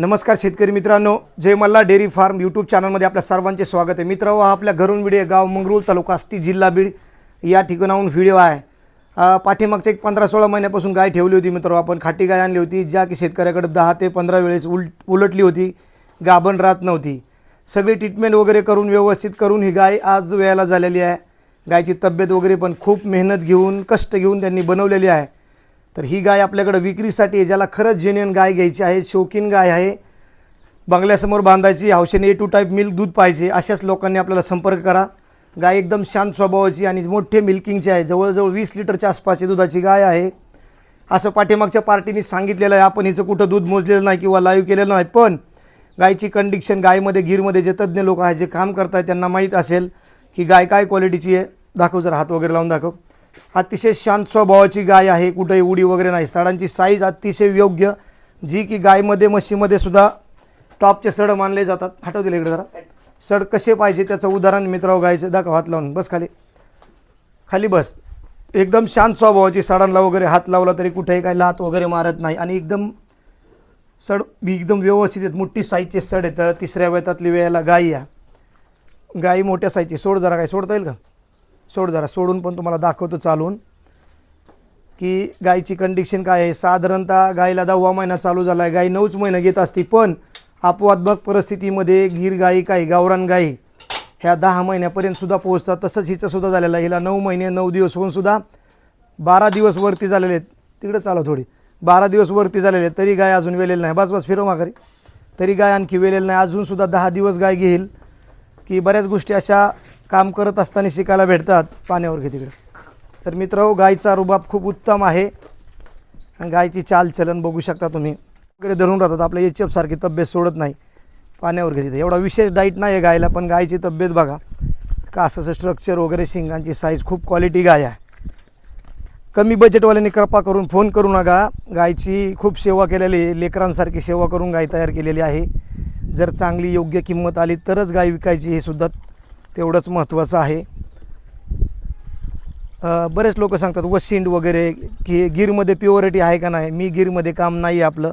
नमस्कार शेतकरी मित्रांनो Jay Malla dairy farm YouTube चॅनलमध्ये आपल्या सर्वांचे स्वागत आहे. मित्र हा आपल्या घरून व्हिडिओ गाव मंगरूळ तालुका आष्टी जिल्हा बीड या ठिकाणाहून व्हिडिओ आहे. पाठीमागचे एक पंधरा सोळा महिन्यापासून गाय ठेवली होती मित्र हो, आपण खाटी गाय आणली होती ज्या की शेतकऱ्याकडे दहा ते पंधरा वेळेस उल उलटली होती गाभण राहत नव्हती. सगळी ट्रीटमेंट वगैरे करून व्यवस्थित करून ही गाय आज वेळेला झालेली आहे. गायची तब्येत वगैरे पण खूप मेहनत घेऊन कष्ट घेऊन त्यांनी बनवलेली आहे. तर ही गाय आपल्याकडं विक्रीसाठी आहे ज्याला खरंच जेन्युन गाय घ्यायची आहे शौकीन गाय आहे. बंगल्यासमोर बांधायची हौशेने ए टू टाईप मिल्क दूध पाहिजे अशाच लोकांनी आपल्याला संपर्क करा. गाय एकदम शांत स्वभावाची आणि मोठे मिल्किंगची आहे जवळजवळ वीस लिटरच्या आसपासची दुधाची गाय आहे. असं पाठीमागच्या पार्टीने सांगितलेलं आहे आपण हिचं कुठं दूध मोजलेलं नाही किंवा लाईव्ह केलेलं नाही पण गायची कंडिक्शन गायमध्ये गीरमध्ये जे तज्ज्ञ लोक आहेत जे काम करत आहेत त्यांना माहीत असेल की गाय काय क्वालिटीची आहे. दाखव जरा हात वगैरे लावून दाखव. अतिशय शांत स्वभावाची गाय आहे कुठेही उडी वगैरे नाही. सडांची साईज अतिशय योग्य जी की गायमध्ये म्हशीमध्ये सुद्धा टॉपचे सड मानले जातात. हटव दिले इकडे जरा. सड कसे पाहिजे त्याचं उदाहरण मित्राव गायचं. दाखव हात लावून. बस खाली. खाली बस. एकदम शांत स्वभावाची सडांना वगैरे हात लावला तरी कुठेही काही लात वगैरे मारत नाही. आणि एकदम सड बी एकदम व्यवस्थित आहेत. मोठी साईजचे सड येतं तिसऱ्या वेतातली वेळेला गायी या. गाई मोठ्या साईजची सोड जरा काय. सोडता येईल का? सोड जरा सोडून पण तुम्हाला दाखवतो चालून. की गायची कंडिशन काय आहे? साधारणतः गायीला दहावा महिना चालू झाला आहे गाय नऊच महिना घेत असते पण अपवादात्मक परिस्थितीमध्ये गीर गायी काही गावरान गाई ह्या दहा महिन्यापर्यंतसुद्धा पोहोचतात. तसंच हिचंसुद्धा झालेलं आहे. हिला नऊ महिने नऊ दिवस होऊन सुद्धा बारा दिवस वरती झालेले आहेत. तिकडे चालव थोडी. बारा दिवस वरती झालेले आहेत. तरी गाय अजून वेलेली नाही. बस बस फिरव माघारी. तरी गाय आणखी वेलेली नाही. अजूनसुद्धा दहा दिवस गाय घेईल. की बऱ्याच गोष्टी अशा काम करत असताना शिकायला भेटतात. पाण्यावर घे तिकडे. तर मित्र हो, गायचा रुबाब खूप उत्तम आहे. आणि गायची चालचलन बघू शकता तुम्ही. वगैरे धरून राहतात. आपल्या एच सारखी तब्येत सोडत नाही. पाण्यावर घेते एवढा विशेष डाईट नाही आहे गायला पण गायची तब्येत बघा. कासाचं स्ट्रक्चर वगैरे शिंगांची साईज खूप क्वालिटी गाय आहे. कमी बजेटवाल्यांनी कृपा करून फोन करू नका. गायची खूप सेवा केलेली आहे. लेकरांसारखी सेवा करून गाय तयार केलेली आहे. जर चांगली योग्य किंमत आली तरच गाय विकायची हे सुद्धा तेवढंच महत्त्वाचं आहे. बरेच लोक सांगतात वशिंड वगैरे की गिरमध्ये प्युअरिटी आहे का नाही? मी गिरमध्ये काम नाही आहे आपलं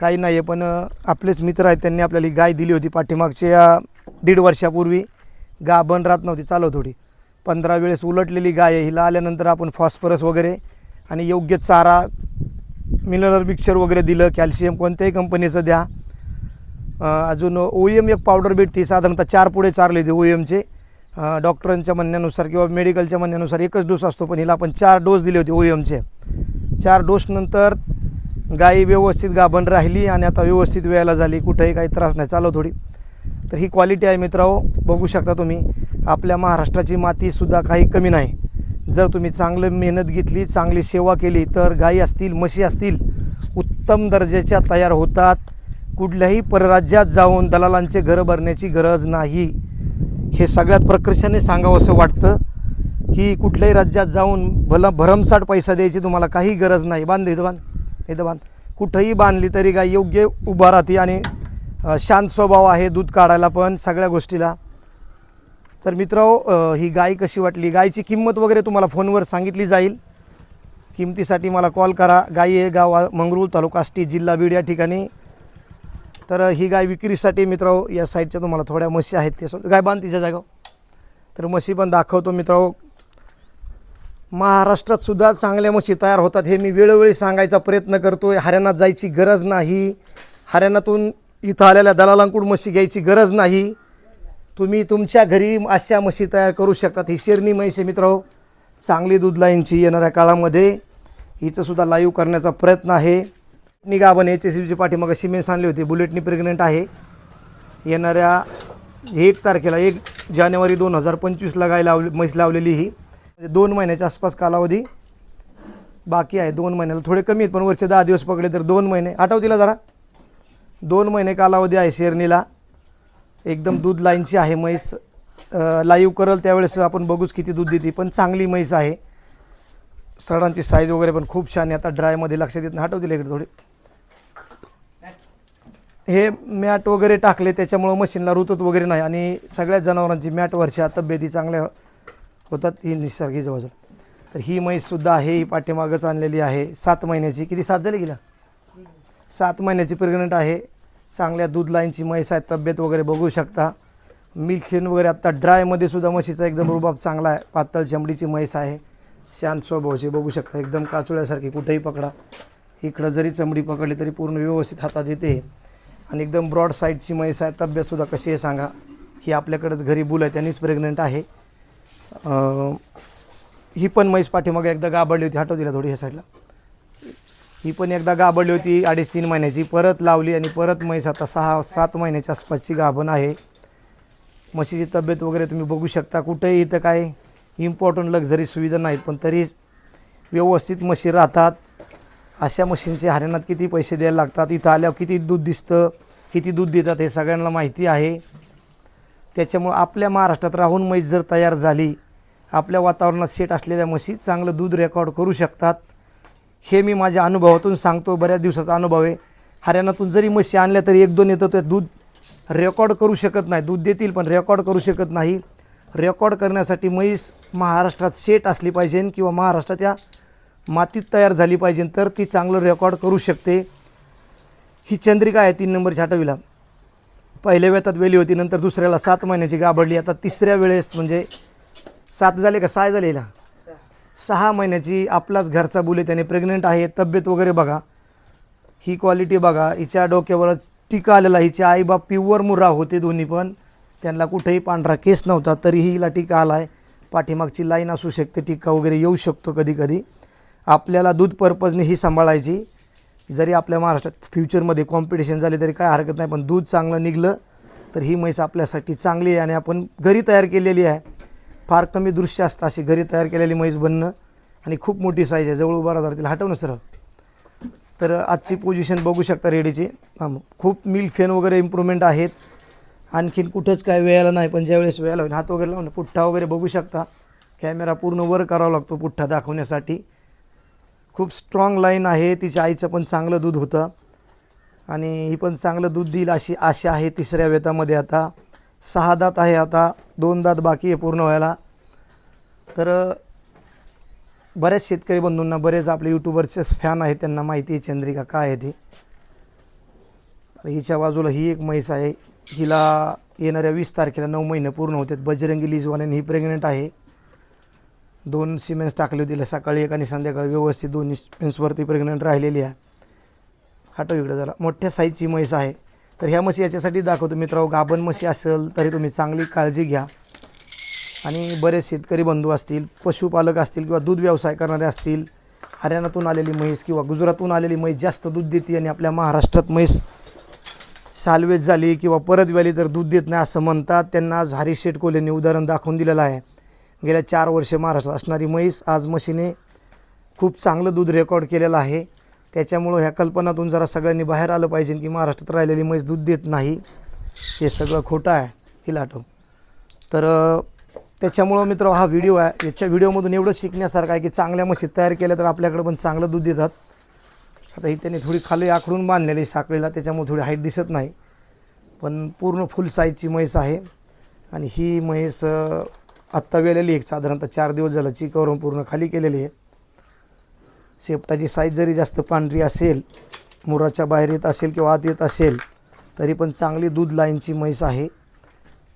काही नाही आहे पण आपलेच मित्र आहेत त्यांनी आपल्याला गाय दिली होती पाठीमागच्या दीड वर्षापूर्वी. गा बन राहत नव्हती चालव थोडी पंधरा वेळेस उलटलेली गाय आहे हिला आल्यानंतर आपण फॉस्फरस वगैरे आणि योग्य चारा मिनरल मिक्सर वगैरे दिलं कॅल्शियम कोणत्याही कंपनीचं द्या. अजून ओ एम एक पावडर भेटते साधारणतः चार पुढे चारले होते ओ एमचे डॉक्टरांच्या म्हणण्यानुसार किंवा मेडिकलच्या म्हणण्यानुसार एकच डोस असतो पण हिला आपण चार डोस दिले होते ओ एमचे चार डोसनंतर गाई व्यवस्थित गाभण राहिली आणि आता व्यवस्थित वेळेला झाली कुठेही काही त्रास नाही चालव थोडी. तर ही क्वालिटी आहे मित्रांनो बघू शकता तुम्ही आपल्या महाराष्ट्राची मातीसुद्धा काही कमी नाही. जर तुम्ही चांगलं मेहनत घेतली चांगली सेवा केली तर गाई असतील म्हशी असतील उत्तम दर्जाच्या तयार होतात. कुठल्याही परराज्यात जाऊन दलालांचे घरं भरण्याची गरज नाही. हे सगळ्यात प्रकर्षाने सांगावं असं वाटतं की कुठल्याही राज्यात जाऊन भला भरमसाठ पैसा द्यायची तुम्हाला काही गरज नाही. बांध इथं बांध इथं बांध. कुठंही बांधली तरी काय योग्य उभा राहते आणि शांत स्वभाव आहे दूध काढायला पण सगळ्या गोष्टीला. तर मित्र ही गाय कशी वाटली? गायची किंमत वगैरे तुम्हाला फोनवर सांगितली जाईल. किमतीसाठी मला कॉल करा. गाई आहे गाव मंगरूळ तालुका आष्टी जिल्हा बीड या ठिकाणी. तर ही गाय विक्रीसाठी मित्र या साईडच्या तुम्हाला थोड्या म्हशी आहेत ते गाय बांध तिच्या तर म्हशी पण दाखवतो मित्र महाराष्ट्रात सुद्धा चांगल्या म्हशी तयार होतात हे मी वेळोवेळी सांगायचा प्रयत्न करतो आहे हरियाणात जायची गरज नाही. हरियाणातून इथं आलेल्या दलालांकडून म्हशी घ्यायची गरज नाही. तुम्ही तुमच्या घरी अशा म्हशी तयार करू शकतात. ही शेरणी म्हैस आहे मित्र चांगली दूध लाईनची येणाऱ्या काळामध्ये. हिचंसुद्धा लाईव्ह करण्याचा प्रयत्न आहे. निगाबन एच एस बीची पाठीमागं सिमेंट आणली होती. बुलेटनी प्रेग्नंट आहे. येणाऱ्या एक तारखेला एक जानेवारी दोन हजार पंचवीसला गाय लावली म्हैस लावलेली ही. म्हणजे दोन महिन्याच्या आसपास कालावधी बाकी आहे. दोन महिन्याला थोडे कमी आहेत पण वरचे दहा दिवस पकडले तर दोन महिने. आठवतीला जरा. दोन महिने कालावधी आहे शेरणीला. एकदम दूध लाईनची आहे म्हैस. लाईव्ह करल त्यावेळेस आपण बघूच किती दूध देते. पण चांगली म्हैस आहे. सडांची साईज वगैरे पण खूप छान आहे. आता ड्रायमध्ये लक्षात येत नाही. हटवतील इकडे थोडी. हे मॅट वगैरे टाकले त्याच्यामुळं मशीनला ऋतूत वगैरे नाही आणि सगळ्याच जनावरांची मॅटवरच्या तब्येती चांगल्या होतात ही निसर्गी जवळजवळ. तर ही म्हैससुद्धा आहे ही पाठीमागच आणलेली आहे. सात महिन्याची किती सात झाली गेल्या? सात महिन्याची प्रेग्नंट आहे. चांगल्या दूध लाईनची म्हैस आहे तब्येत वगैरे बघू शकता. मिल्क वगैरे आत्ता ड्रायमध्ये सुद्धा म्हशीचा एकदम रुबाब चांगला आहे. पातळ चमडीची म्हैस आहे. शांत स्वभावची बघू शकता. एकदम काचुळ्यासारखी कुठेही पकडा. इकडं जरी चमडी पकडली तरी पूर्ण व्यवस्थित हातात येते. आणि एकदम ब्रॉड साईडची म्हैस आहे तब्येतसुद्धा कशी आहे सांगा. ही आपल्याकडंच घरी बुल आहे त्यांनीच प्रेग्नंट आहे. ही पण म्हैस पाठीमागे एकदा गाबडली होती हटव दिला थोडी ह्या साईडला ही पण एकदा गाबडली होती अडीच तीन महिन्याची. परत लावली आणि परत म्हैस आता सहा सात महिन्याच्या आसपासची गाभण आहे. म्हशीची तब्येत वगैरे तुम्ही बघू शकता. कुठेही इथं काय इम्पॉर्टंट लक्झरी सुविधा नाहीत पण तरी व्यवस्थित म्हशी राहतात. अशा मशीनचे हरियाणात किती पैसे द्यायला लागतात? इथं आल्यावर किती दूध दिसतं? किती दूध देतात हे सगळ्यांना माहिती आहे. त्याच्यामुळं आपल्या महाराष्ट्रात राहून म्हैस जर तयार झाली आपल्या वातावरणात सेट असलेल्या म्हशी चांगलं दूध रेकॉर्ड करू शकतात. हे मी माझ्या अनुभवातून सांगतो. बऱ्याच दिवसाचा अनुभव आहे. हरियाणातून जरी म्हशी आणल्या तरी एक दोन येतं ते दूध रेकॉर्ड करू शकत नाही. दूध देतील पण रेकॉर्ड करू शकत नाही. रेकॉर्ड करण्यासाठी म्हैस महाराष्ट्रात सेट असली पाहिजे किंवा महाराष्ट्रात या मातीत तयार झाली पाहिजे तर ती चांगलं रेकॉर्ड करू शकते. ही चंद्रिका आहे तीन नंबरच्या आठवीला पहिल्या वेतात वेली होती नंतर दुसऱ्याला सात महिन्याची गाबडली आता तिसऱ्या वेळेस म्हणजे सात झाले का सहा झाले सहा महिन्याची आपलाच घरचा बुले त्याने प्रेग्नंट आहे. तब्येत वगैरे बघा. ही क्वालिटी बघा. हिच्या डोक्यावरच टीका आलेला हिच्या आईबाप प्युअर मुर्रा होते दोन्ही पण. त्यांना कुठेही पांढरा केस नव्हता तरीही हिला टीका आला आहे पाठीमागची लाईन असू शकते टीका वगैरे येऊ शकतो कधी कधी आपल्याला दूध पर्पजने ही सांभाळायची. जरी आपल्या महाराष्ट्रात फ्युचरमध्ये कॉम्पिटिशन झाले तरी काय हरकत नाही पण दूध चांगलं निघलं तर ही म्हैस आपल्यासाठी चांगली आहे आणि आपण घरी तयार केलेली आहे. फार कमी दृश्य असतं अशी घरी तयार केलेली म्हैस बनणं आणि खूप मोठी साईज आहे. जवळ उभा राहतात तिला हटवणं सरळ. तर आजची पोझिशन बघू शकता रेडीची. हां, खूप मिल्क फेन वगैरे इम्प्रूव्हमेंट आहेत. आणखीन कुठंच काय वेळाला नाही पण ज्यावेळेस वेळाला होईल हात वगैरे लावून पुठ्ठा वगैरे बघू शकता. कॅमेरा पूर्ण वर करावा लागतो पुठ्ठा दाखवण्यासाठी. खूप स्ट्रॉंग लाईन आहे. तिच्या आईचं पण चांगलं दूध होतं. आणि ही पण चांगलं दूध देईल अशी आशा आहे तिसऱ्या वेतामध्ये आता. सहा दात आहे आता. दोन दात बाकी आहे पूर्ण व्हायला. तर बऱ्याच शेतकरी बंधूंना बरेच आपले यूट्यूबरचे फॅन आहेत. त्यांना माहिती आहे चंद्रिका काय आहे ती. हिच्या बाजूला ही एक म्हैस आहे. हिला येणाऱ्या वीस तारखेला नऊ महिने पूर्ण होतात. बजरंगी लिजवाल्याने ही प्रेग्नेंट आहे. दोन सिमेंट्स टाकले होते. सकाळी एक आणि संध्याकाळी व्यवस्थित दोन्ही सिमेंट्सवरती प्रेग्नंट राहिलेली आहे. हाटो इकडं जरा. मोठ्या साईजची म्हैस आहे. तर ह्या म्हशी याच्यासाठी दाखवतो मित्रांनो. गाभण म्हशी असेल तरी तुम्ही चांगली काळजी घ्या. आणि बरेच शेतकरी बंधू असतील पशुपालक असतील किंवा दूध व्यवसाय करणारे असतील हरियाणातून आलेली म्हैस किंवा गुजरातून आलेली म्हैस जास्त दूध देते आणि आपल्या महाराष्ट्रात म्हैस सालवेज झाली किंवा परत व्याली तर दूध देत नाही असं म्हणतात. त्यांना झारी हरीश शेट उदाहरण दाखवून दिलेलं आहे. गेल्या चार वर्ष महाराष्ट्रात असणारी म्हैस आज म्हशीने खूप चांगलं दूध रेकॉर्ड केलेलं आहे. त्याच्यामुळं ह्या कल्पनातून जरा सगळ्यांनी बाहेर आलं पाहिजे की महाराष्ट्रात राहिलेली म्हैस दूध देत नाही. हे सगळं खोटं आहे हिला आठव तर त्याच्यामुळं मित्र हा व्हिडिओ आहे. याच्या व्हिडिओमधून एवढं शिकण्यासारखं आहे की चांगल्या म्हशी तयार केल्या तर आपल्याकडे पण चांगलं दूध देतात. आता ही त्यांनी थोडी खाली आखडून बांधलेली साखळीला त्याच्यामुळे थोडी हाईट दिसत नाही. पण पूर्ण फुल साईजची म्हैस आहे. आणि ही म्हैस आत्ता वेलेली आहे. साधारणतः चार दिवस झालं चिकावरून पूर्ण खाली केलेली आहे. शेपटाची साईज जरी जास्त पांढरी असेल मुराच्या बाहेर येत असेल किंवा आत येत असेल तरी पण चांगली दूध लाईनची म्हैस आहे.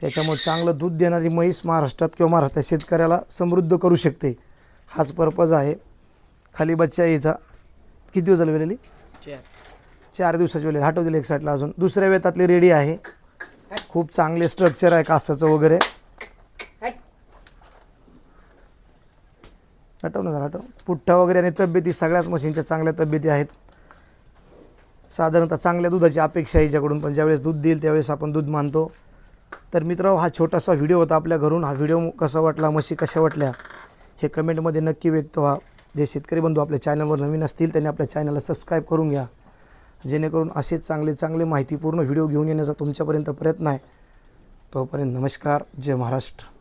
त्याच्यामुळे चांगलं दूध देणारी म्हैस महाराष्ट्रात किंवा महाराष्ट्रात शेतकऱ्याला समृद्ध करू शकते. हाच पर्पज आहे. खाली बच्चा यायचा. किती दिवस झाले वेलेली? चार. दिवसाची वेळेला हटव दिली एक साईडला अजून. दुसऱ्या वेतातली रेडी आहे. खूप चांगले स्ट्रक्चर आहे कासाचं वगैरे. हटव ना जरा हटव. पुठ्ठा वगैरे आणि तब्येती सगळ्याच मशीनच्या चांगल्या तब्येती आहेत. साधारणतः चांगल्या दुधाची अपेक्षा आहे पण ज्यावेळेस दूध देईल त्यावेळेस आपण दूध मानतो. तर मित्र हा छोटासा व्हिडिओ होता आपल्या घरून. हा व्हिडिओ कसा वाटला म्हशी कशा वाटल्या हे कमेंटमध्ये नक्की व्यक्त व्हा. जे शेतकरी बंधू आपल्या चॅनलवर नवीन असतील त्यांनी आपल्या चॅनलला सबस्क्राईब करून घ्या. जेणेकरून असेच चांगले चांगले माहितीपूर्ण व्हिडिओ घेऊन येण्याचा तुमच्यापर्यंत प्रयत्न आहे. तोपर्यंत नमस्कार. जय महाराष्ट्र.